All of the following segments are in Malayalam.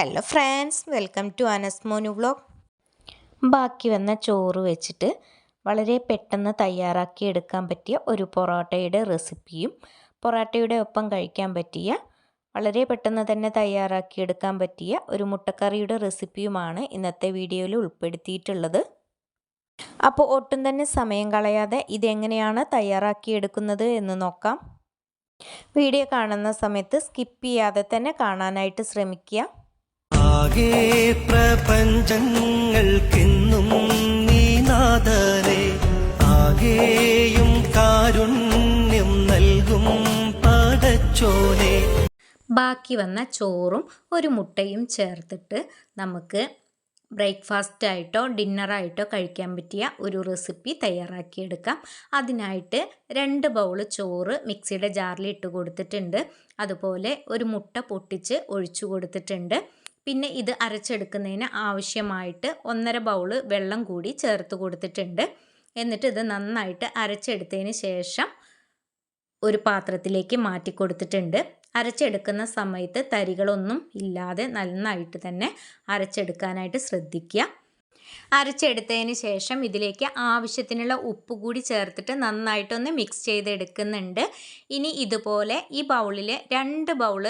Hello friends welcome to Anasmonu vlog ബാക്കി വന്ന ചോറ് വെച്ചിട്ട് വളരെ പെട്ടെന്ന് തയ്യാറാക്കി എടുക്കാൻ പറ്റിയ ഒരു പൊറോട്ടയുടെ റെസിപ്പിയും പൊറോട്ടയുടെ ഒപ്പം കഴിക്കാൻ പറ്റിയ വളരെ പെട്ടെന്ന് തന്നെ തയ്യാറാക്കി എടുക്കാൻ പറ്റിയ ഒരു മുട്ടക്കറിയുടെ റെസിപ്പിയുമാണ് ഇന്നത്തെ വീഡിയോയിൽ ഉൾപ്പെടുത്തിയിട്ടുള്ളത്. അപ്പോൾ ഒട്ടും തന്നെ സമയം കളയാതെ ഇതെങ്ങനെയാണ് തയ്യാറാക്കി എടുക്കുന്നത് എന്ന് നോക്കാം. വീഡിയോ കാണുന്ന സമയത്ത് സ്കിപ്പ് ചെയ്യാതെ തന്നെ കാണാനായിട്ട് ശ്രമിക്കുക. ആകെ പ്രപഞ്ചങ്ങൾക്കെന്നും നീ നാദരേ ആകെയും കാരുണ്യം നൽകും പടച്ചോനെ. ബാക്കി വന്ന ചോറും ഒരു മുട്ടയും ചേർത്തിട്ട് നമുക്ക് ബ്രേക്ക്ഫാസ്റ്റ് ആയിട്ടോ ഡിന്നറായിട്ടോ കഴിക്കാൻ പറ്റിയ ഒരു റെസിപ്പി തയ്യാറാക്കിയെടുക്കാം. അതിനായിട്ട് രണ്ട് ബൗൾ ചോറ് മിക്സിയുടെ ജാറിൽ ഇട്ട് കൊടുത്തിട്ടുണ്ട്. അതുപോലെ ഒരു മുട്ട പൊട്ടിച്ച് ഒഴിച്ചു കൊടുത്തിട്ടുണ്ട്. പിന്നെ ഇത് അരച്ചെടുക്കുന്നതിന് ആവശ്യമായിട്ട് ഒന്നര ബൗൾ വെള്ളം കൂടി ചേർത്ത് കൊടുത്തിട്ടുണ്ട്. എന്നിട്ട് ഇത് നന്നായിട്ട് അരച്ചെടുത്തതിന് ശേഷം ഒരു പാത്രത്തിലേക്ക് മാറ്റി കൊടുത്തിട്ടുണ്ട്. അരച്ചെടുക്കുന്ന സമയത്ത് തരികളൊന്നും ഇല്ലാതെ നന്നായിട്ട് തന്നെ അരച്ചെടുക്കാനായിട്ട് ശ്രദ്ധിക്കുക. അരച്ചെടുത്തതിന് ശേഷം ഇതിലേക്ക് ആവശ്യത്തിനുള്ള ഉപ്പ് കൂടി ചേർത്തിട്ട് നന്നായിട്ടൊന്ന് മിക്സ് ചെയ്തെടുക്കുന്നുണ്ട്. ഇനി ഇതുപോലെ ഈ ബൗളിൽ രണ്ട് ബൗൾ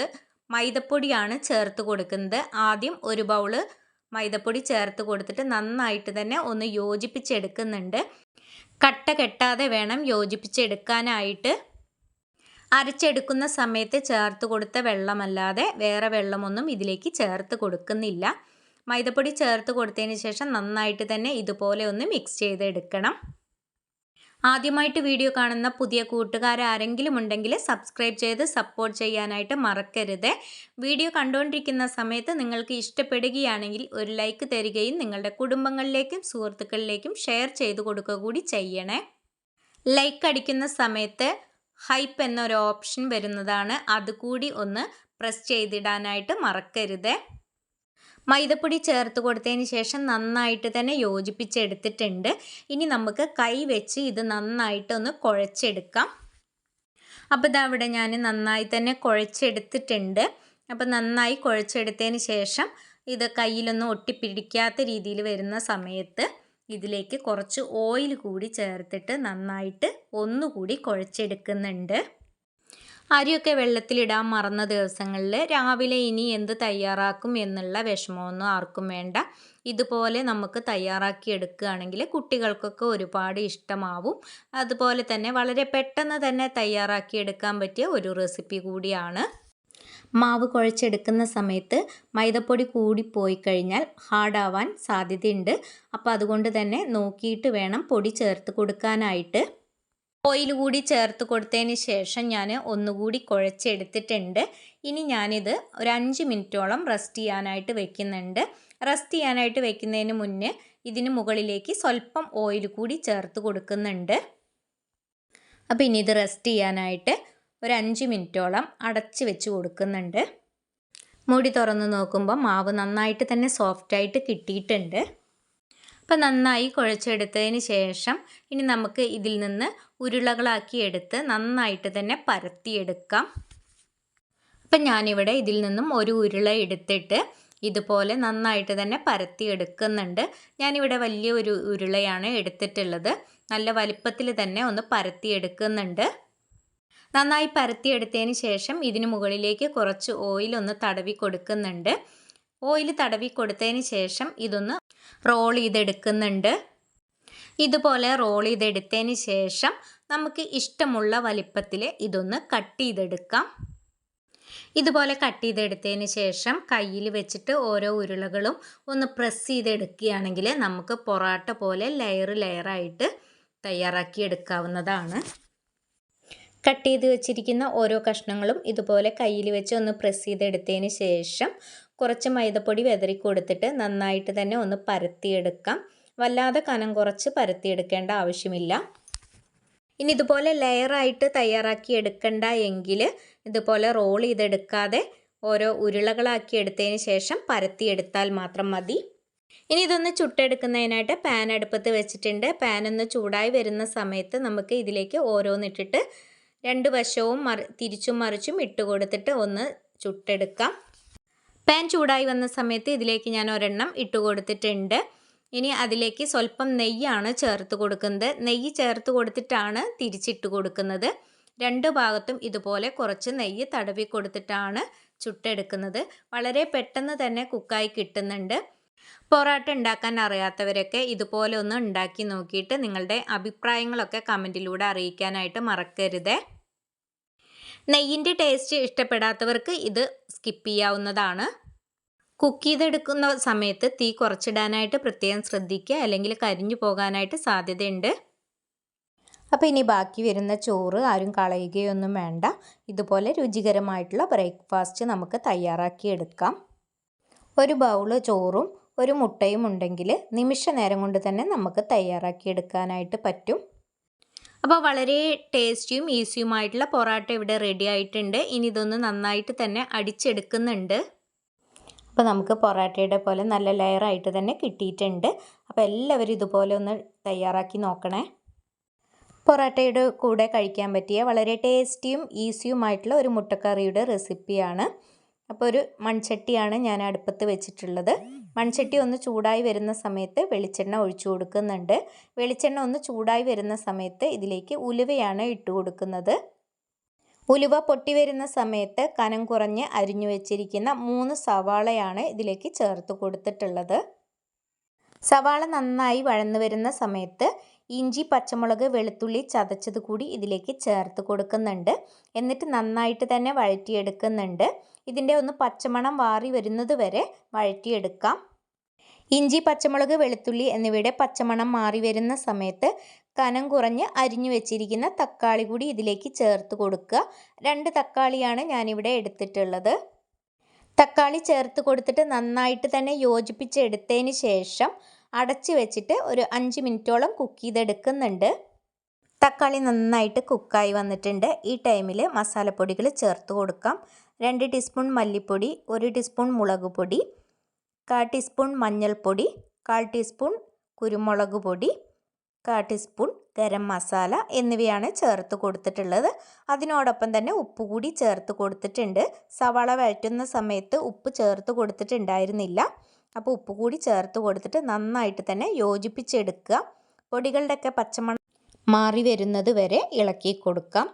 മൈദപ്പൊടിയാണ് ചേർത്ത് കൊടുക്കുന്നത്. ആദ്യം ഒരു ബൗൾ മൈദപ്പൊടി ചേർത്ത് കൊടുത്തിട്ട് നന്നായിട്ട് തന്നെ ഒന്ന് യോജിപ്പിച്ചെടുക്കുന്നുണ്ട്. കട്ട കെട്ടാതെ വേണം യോജിപ്പിച്ചെടുക്കാനായിട്ട്. അരച്ചെടുക്കുന്ന സമയത്ത് ചേർത്ത് കൊടുത്ത വെള്ളമല്ലാതെ വേറെ വെള്ളമൊന്നും ഇതിലേക്ക് ചേർത്ത് കൊടുക്കുന്നില്ല. മൈദപ്പൊടി ചേർത്ത് കൊടുത്തതിന് ശേഷം നന്നായിട്ട് തന്നെ ഇതുപോലെ ഒന്ന് മിക്സ് ചെയ്തെടുക്കണം. ആദ്യമായിട്ട് വീഡിയോ കാണുന്ന പുതിയ കൂട്ടുകാരാരെങ്കിലും ഉണ്ടെങ്കിൽ സബ്സ്ക്രൈബ് ചെയ്ത് സപ്പോർട്ട് ചെയ്യാനായിട്ട് മറക്കരുത്. വീഡിയോ കണ്ടുകൊണ്ടിരിക്കുന്ന സമയത്ത് നിങ്ങൾക്ക് ഇഷ്ടപ്പെടുകയാണെങ്കിൽ ഒരു ലൈക്ക് തരികയും നിങ്ങളുടെ കുടുംബങ്ങളിലേക്കും സുഹൃത്തുക്കളിലേക്കും ഷെയർ ചെയ്ത് കൊടുക്കുക കൂടി ചെയ്യണേ. ലൈക്ക് അടിക്കുന്ന സമയത്ത് ഹൈപ്പ് എന്നൊരു ഓപ്ഷൻ വരുന്നതാണ്. അതുകൂടി ഒന്ന് പ്രസ് ചെയ്തിടാനായിട്ട് മറക്കരുത്. മൈദപ്പൊടി ചേർത്ത് കൊടുത്തതിന് ശേഷം നന്നായിട്ട് തന്നെ യോജിപ്പിച്ചെടുത്തിട്ടുണ്ട്. ഇനി നമുക്ക് കൈ വെച്ച് ഇത് നന്നായിട്ട് ഒന്ന് കുഴച്ചെടുക്കാം അപ്പോൾ ഇതവിടെ ഞാൻ നന്നായി തന്നെ കുഴച്ചെടുത്തിട്ടുണ്ട്. അപ്പോൾ നന്നായി കുഴച്ചെടുത്തതിന് ശേഷം ഇത് കയ്യിലൊന്നും ഒട്ടിപ്പിടിക്കാത്ത രീതിയിൽ വരുന്ന സമയത്ത് ഇതിലേക്ക് കുറച്ച് ഓയിൽ കൂടി ചേർത്തിട്ട് നന്നായിട്ട് ഒന്നുകൂടി കുഴച്ചെടുക്കുന്നുണ്ട്. അരിയൊക്കെ വെള്ളത്തിലിടാൻ മറന്ന ദിവസങ്ങളിൽ രാവിലെ ഇനി എന്ത് തയ്യാറാക്കും എന്നുള്ള വിഷമമൊന്നും ആർക്കും വേണ്ട. ഇതുപോലെ നമുക്ക് തയ്യാറാക്കി എടുക്കുകയാണെങ്കിൽ കുട്ടികൾക്കൊക്കെ ഒരുപാട് ഇഷ്ടമാവും. അതുപോലെ തന്നെ വളരെ പെട്ടെന്ന് തന്നെ തയ്യാറാക്കി എടുക്കാൻ പറ്റിയ ഒരു റെസിപ്പി കൂടിയാണ്. മാവ് കുഴച്ചെടുക്കുന്ന സമയത്ത് മൈദപ്പൊടി കൂടിപ്പോയി കഴിഞ്ഞാൽ ഹാർഡാവാൻ സാധ്യതയുണ്ട്. അപ്പോൾ അതുകൊണ്ട് തന്നെ നോക്കിയിട്ട് വേണം പൊടി ചേർത്ത് കൊടുക്കാനായിട്ട്. ഓയിൽ കൂടി ചേർത്ത് കൊടുത്തതിന് ശേഷം ഞാൻ ഒന്നുകൂടി കുഴച്ചെടുത്തിട്ടുണ്ട്. ഇനി ഞാനിത് ഒരു അഞ്ച് മിനിറ്റോളം റെസ്റ്റ് ചെയ്യാനായിട്ട് വെക്കുന്നുണ്ട്. റെസ്റ്റ് ചെയ്യാനായിട്ട് വെക്കുന്നതിന് മുന്നേ ഇതിന് മുകളിലേക്ക് സ്വല്പം ഓയിൽ കൂടി ചേർത്ത് കൊടുക്കുന്നുണ്ട്. അപ്പോൾ ഇനി ഇത് റെസ്റ്റ് ചെയ്യാനായിട്ട് ഒരു അഞ്ച് മിനിറ്റോളം അടച്ച് വെച്ച് കൊടുക്കുന്നുണ്ട്. മൂടി തുറന്ന് നോക്കുമ്പോൾ മാവ് നന്നായിട്ട് തന്നെ സോഫ്റ്റായിട്ട് കിട്ടിയിട്ടുണ്ട്. അപ്പോൾ നന്നായി കുഴച്ചെടുത്തതിന് ശേഷം ഇനി നമുക്ക് ഇതിൽ നിന്ന് ഉരുളകളാക്കി എടുത്ത് നന്നായിട്ട് തന്നെ പരത്തിയെടുക്കാം. അപ്പം ഞാനിവിടെ ഇതിൽ നിന്നും ഒരു ഉരുള എടുത്തിട്ട് ഇതുപോലെ നന്നായിട്ട് തന്നെ പരത്തി പരത്തിയെടുക്കുന്നുണ്ട്. ഞാനിവിടെ വലിയ ഒരു ഉരുളയാണ് എടുത്തിട്ടുള്ളത്. നല്ല വലിപ്പത്തിൽ തന്നെ ഒന്ന് പരത്തി പരത്തിയെടുക്കുന്നുണ്ട്. നന്നായി പരത്തിയെടുത്തതിന് ശേഷം ഇതിന് മുകളിലേക്ക് കുറച്ച് ഓയിൽ ഒന്ന് തടവി കൊടുക്കുന്നുണ്ട്. ഓയിൽ തടവി കൊടുത്തതിന് ശേഷം ഇതൊന്ന് റോൾ ചെയ്തെടുക്കുന്നുണ്ട്. ഇതുപോലെ റോൾ ചെയ്തെടുത്തതിന് ശേഷം നമുക്ക് ഇഷ്ടമുള്ള വലിപ്പത്തിൽ ഇതൊന്ന് കട്ട് ചെയ്തെടുക്കാം. ഇതുപോലെ കട്ട് ചെയ്തെടുത്തതിന് ശേഷം കയ്യിൽ വെച്ചിട്ട് ഓരോ ഉരുളകളും ഒന്ന് പ്രസ് ചെയ്തെടുക്കുകയാണെങ്കിൽ നമുക്ക് പൊറാട്ട പോലെ ലെയർ ലെയറായിട്ട് തയ്യാറാക്കി എടുക്കാവുന്നതാണ്. കട്ട് ചെയ്ത് വെച്ചിരിക്കുന്ന ഓരോ കഷ്ണങ്ങളും ഇതുപോലെ കയ്യിൽ വെച്ച് ഒന്ന് പ്രസ് ചെയ്തെടുത്തതിന് ശേഷം കുറച്ച് മൈദപ്പൊടി വെതറി കൊടുത്തിട്ട് നന്നായിട്ട് തന്നെ ഒന്ന് പരത്തിയെടുക്കാം. വല്ലാതെ കനം കുറച്ച് പരത്തിയെടുക്കേണ്ട ആവശ്യമില്ല. ഇനി ഇതുപോലെ ലെയറായിട്ട് തയ്യാറാക്കി എടുക്കണ്ട എങ്കിൽ ഇതുപോലെ റോൾ ചെയ്തെടുക്കാതെ ഓരോ ഉരുളകളാക്കി എടുത്തതിന് ശേഷം പരത്തിയെടുത്താൽ മാത്രം മതി. ഇനി ഇതൊന്ന് ചുട്ടെടുക്കുന്നതിനായിട്ട് പാൻ അടുപ്പത്ത് വെച്ചിട്ടുണ്ട്. പാൻ ഒന്ന് ചൂടായി വരുന്ന സമയത്ത് നമുക്ക് ഇതിലേക്ക് ഓരോന്നിട്ടിട്ട് രണ്ട് വശവും മറി തിരിച്ചും മറിച്ചും ഇട്ട് കൊടുത്തിട്ട് ഒന്ന് ചുട്ടെടുക്കാം. പാൻ ചൂടായി വന്ന സമയത്ത് ഇതിലേക്ക് ഞാൻ ഒരെണ്ണം ഇട്ട് കൊടുത്തിട്ടുണ്ട്. ഇനി അതിലേക്ക് സ്വല്പം നെയ്യാണ് ചേർത്ത് കൊടുക്കുന്നത്. നെയ്യ് ചേർത്ത് കൊടുത്തിട്ടാണ് തിരിച്ചിട്ട് കൊടുക്കുന്നത്. രണ്ട് ഭാഗത്തും ഇതുപോലെ കുറച്ച് നെയ്യ് തടവി കൊടുത്തിട്ടാണ് ചുട്ടെടുക്കുന്നത്. വളരെ പെട്ടെന്ന് തന്നെ കുക്കായി കിട്ടുന്നുണ്ട്. പൊറാട്ട ഉണ്ടാക്കാൻ അറിയാത്തവരൊക്കെ ഇതുപോലെ ഒന്ന് ഉണ്ടാക്കി നോക്കിയിട്ട് നിങ്ങളുടെ അഭിപ്രായങ്ങളൊക്കെ കമന്റിലൂടെ അറിയിക്കാനായിട്ട് മറക്കരുത്. നെയ്യിന്റെ ടേസ്റ്റ് ഇഷ്ടപ്പെടാത്തവർക്ക് ഇത് സ്കിപ്പ് ചെയ്യാവുന്നതാണ്. കുക്ക് ചെയ്തെടുക്കുന്ന സമയത്ത് തീ കുറച്ചിടാനായിട്ട് പ്രത്യേകം ശ്രദ്ധിക്കുക. അല്ലെങ്കിൽ കരിഞ്ഞു പോകാനായിട്ട് സാധ്യതയുണ്ട്. അപ്പോൾ ഇനി ബാക്കി വരുന്ന ചോറ് ആരും കളയുകയൊന്നും വേണ്ട. ഇതുപോലെ രുചികരമായിട്ടുള്ള ബ്രേക്ക്ഫാസ്റ്റ് നമുക്ക് തയ്യാറാക്കിയെടുക്കാം ഒരു ബൗൾ ചോറും ഒരു മുട്ടയും ഉണ്ടെങ്കിൽ നിമിഷ നേരം കൊണ്ട് തന്നെ നമുക്ക് തയ്യാറാക്കിയെടുക്കാനായിട്ട് പറ്റും. അപ്പോൾ വളരെ ടേസ്റ്റിയും ഈസിയുമായിട്ടുള്ള പൊറോട്ട ഇവിടെ റെഡി ആയിട്ടുണ്ട്. ഇനി ഇതൊന്ന് നന്നായിട്ട് തന്നെ അടിച്ചെടുക്കുന്നുണ്ട്. അപ്പോൾ നമുക്ക് പൊറാട്ടയുടെ പോലെ നല്ല ലെയറായിട്ട് തന്നെ കിട്ടിയിട്ടുണ്ട്. അപ്പോൾ എല്ലാവരും ഇതുപോലെ ഒന്ന് തയ്യാറാക്കി നോക്കണേ. പൊറാട്ടയുടെ കൂടെ കഴിക്കാൻ പറ്റിയ വളരെ ടേസ്റ്റിയും ഈസിയുമായിട്ടുള്ള ഒരു മുട്ടക്കറിയുടെ റെസിപ്പിയാണ് അപ്പോൾ ഒരു മൺചട്ടിയാണ് ഞാൻ അടുപ്പത്ത് വെച്ചിട്ടുള്ളത്. മൺചട്ടി ഒന്ന് ചൂടായി വരുന്ന സമയത്ത് വെളിച്ചെണ്ണ ഒഴിച്ചു കൊടുക്കുന്നുണ്ട്. വെളിച്ചെണ്ണ ഒന്ന് ചൂടായി വരുന്ന സമയത്ത് ഇതിലേക്ക് ഉലുവയാണ് ഇട്ട് കൊടുക്കുന്നത്. ഉലുവ പൊട്ടി വരുന്ന സമയത്ത് കനം കുറഞ്ഞ് അരിഞ്ഞു വെച്ചിരിക്കുന്ന മൂന്ന് സവാളയാണ് ഇതിലേക്ക് ചേർത്ത് കൊടുത്തിട്ടുള്ളത്. സവാള നന്നായി വഴന്നു വരുന്ന സമയത്ത് ഇഞ്ചി പച്ചമുളക് വെളുത്തുള്ളി ചതച്ചത് കൂടി ഇതിലേക്ക് ചേർത്ത് കൊടുക്കുന്നുണ്ട്. എന്നിട്ട് നന്നായിട്ട് തന്നെ വഴറ്റിയെടുക്കുന്നുണ്ട്. ഇതിന്റെ ഒന്ന് പച്ചമണം വാറി വരുന്നത് വരെ വഴറ്റിയെടുക്കാം. ഇഞ്ചി പച്ചമുളക് വെളുത്തുള്ളി എന്നിവയുടെ പച്ചമണം മാറി വരുന്ന സമയത്ത് കനം കുറഞ്ഞ് അരിഞ്ഞു വെച്ചിരിക്കുന്ന തക്കാളി കൂടി ഇതിലേക്ക് ചേർത്ത് കൊടുക്കുക. രണ്ട് തക്കാളിയാണ് ഞാനിവിടെ എടുത്തിട്ടുള്ളത്. തക്കാളി ചേർത്ത് കൊടുത്തിട്ട് നന്നായിട്ട് തന്നെ യോജിപ്പിച്ചെടുത്തതിന് ശേഷം അടച്ച് വെച്ചിട്ട് ഒരു അഞ്ച് മിനിറ്റോളം കുക്ക് ചെയ്തെടുക്കുന്നുണ്ട്. തക്കാളി നന്നായിട്ട് കുക്കായി വന്നിട്ടുണ്ട്. ഈ ടൈമിൽ മസാലപ്പൊടികൾ ചേർത്ത് കൊടുക്കാം. രണ്ട് ടീസ്പൂൺ മല്ലിപ്പൊടി ഒരു ടീസ്പൂൺ മുളക് പൊടി കാൽ ടീസ്പൂൺ മഞ്ഞൾപ്പൊടി കാൽ ടീസ്പൂൺ കുരുമുളക് പൊടി കാൽ ടീസ്പൂൺ ഗരം മസാല എന്നിവയാണ് ചേർത്ത് കൊടുത്തിട്ടുള്ളത്. അതിനോടൊപ്പം തന്നെ ഉപ്പ് കൂടി ചേർത്ത് കൊടുത്തിട്ടുണ്ട്. സവാള വഴറ്റുന്ന സമയത്ത് ഉപ്പ് ചേർത്ത് കൊടുത്തിട്ടുണ്ടായിരുന്നില്ല. അപ്പോൾ ഉപ്പ് കൂടി ചേർത്ത് കൊടുത്തിട്ട് നന്നായിട്ട് തന്നെ യോജിപ്പിച്ചെടുക്കുക. പൊടികളുടെയൊക്കെ പച്ചമണം മാറി വരുന്നത് വരെ ഇളക്കി കൊടുക്കാം.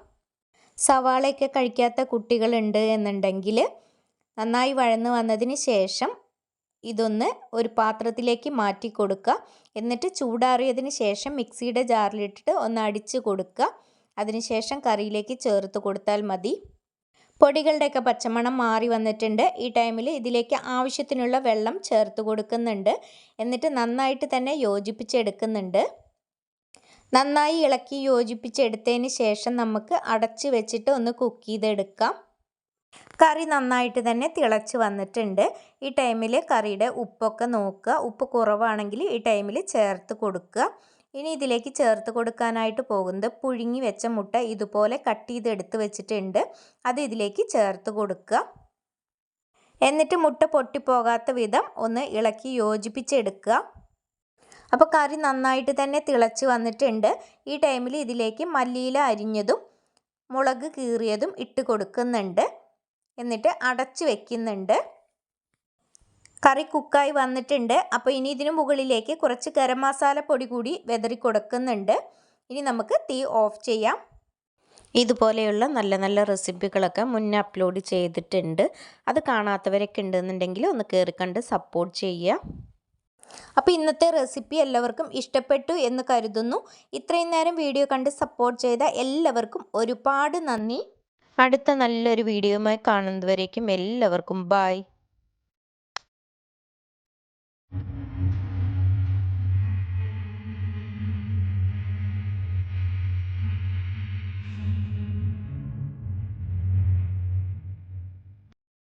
സവാളയൊക്കെ കഴിക്കാത്ത കുട്ടികളുണ്ട് എന്നുണ്ടെങ്കിൽ നന്നായി വഴന്ന് വന്നതിന് ശേഷം ഇതൊന്ന് ഒരു പാത്രത്തിലേക്ക് മാറ്റി കൊടുക്കുക. എന്നിട്ട് ചൂടാറിയതിന് ശേഷം മിക്സിയുടെ ജാറിലിട്ടിട്ട് ഒന്ന് അടിച്ച് കൊടുക്കുക. അതിനുശേഷം കറിയിലേക്ക് ചേർത്ത് കൊടുത്താൽ മതി. പൊടികളുടെയൊക്കെ പച്ചമണം മാറി വന്നിട്ടുണ്ട്. ഈ ടൈമിൽ ഇതിലേക്ക് ആവശ്യത്തിനുള്ള വെള്ളം ചേർത്ത് കൊടുക്കുന്നുണ്ട്. എന്നിട്ട് നന്നായിട്ട് തന്നെ യോജിപ്പിച്ചെടുക്കുന്നുണ്ട്. നന്നായി ഇളക്കി യോജിപ്പിച്ചെടുത്തതിന് ശേഷം നമുക്ക് അടച്ച് വെച്ചിട്ട് ഒന്ന് കുക്ക് ചെയ്തെടുക്കാം. കറി നന്നായിട്ട് തന്നെ തിളച്ച് വന്നിട്ടുണ്ട്. ഈ ടൈമിൽ കറിയുടെ ഉപ്പൊക്കെ നോക്കുക. ഉപ്പ് കുറവാണെങ്കിൽ ഈ ടൈമിൽ ചേർത്ത് കൊടുക്കുക. ഇനി ഇതിലേക്ക് ചേർത്ത് കൊടുക്കാനായിട്ട് പോകുന്നത് പുഴുങ്ങി വെച്ച മുട്ട ഇതുപോലെ കട്ട് ചെയ്ത് എടുത്ത് വെച്ചിട്ടുണ്ട്. അത് ഇതിലേക്ക് ചേർത്ത് കൊടുക്കുക. എന്നിട്ട് മുട്ട പൊട്ടിപ്പോകാത്ത വിധം ഒന്ന് ഇളക്കി യോജിപ്പിച്ചെടുക്കുക. അപ്പോൾ കറി നന്നായിട്ട് തന്നെ തിളച്ച് വന്നിട്ടുണ്ട്. ഈ ടൈമിൽ ഇതിലേക്ക് മല്ലിയില അരിഞ്ഞതും മുളക് കീറിയതും ഇട്ട് കൊടുക്കുന്നുണ്ട്. എന്നിട്ട് അടച്ചു വെക്കുന്നുണ്ട്. കറി കുക്കായി വന്നിട്ടുണ്ട്. അപ്പോൾ ഇനി ഇതിന് മുകളിലേക്ക് കുറച്ച് ഗരം മസാല പൊടി കൂടി വെതറി കൊടുക്കുന്നുണ്ട്. ഇനി നമുക്ക് തീ ഓഫ് ചെയ്യാം. ഇതുപോലെയുള്ള നല്ല നല്ല റെസിപ്പികളൊക്കെ മുന്നേ അപ്ലോഡ് ചെയ്തിട്ടുണ്ട്. അത് കാണാത്തവരൊക്കെ ഉണ്ടെന്നുണ്ടെങ്കിൽ ഒന്ന് കയറി കണ്ട് സപ്പോർട്ട് ചെയ്യുക. അപ്പോൾ ഇന്നത്തെ റെസിപ്പി എല്ലാവർക്കും ഇഷ്ടപ്പെട്ടു എന്ന് കരുതുന്നു. ഇത്രയും നേരം വീഡിയോ കണ്ട് സപ്പോർട്ട് ചെയ്ത എല്ലാവർക്കും ഒരുപാട് നന്ദി. അടുത്ത നല്ലൊരു വീഡിയോയുമായി കാണുന്നതുവരേക്കും എല്ലാവർക്കും ബായ്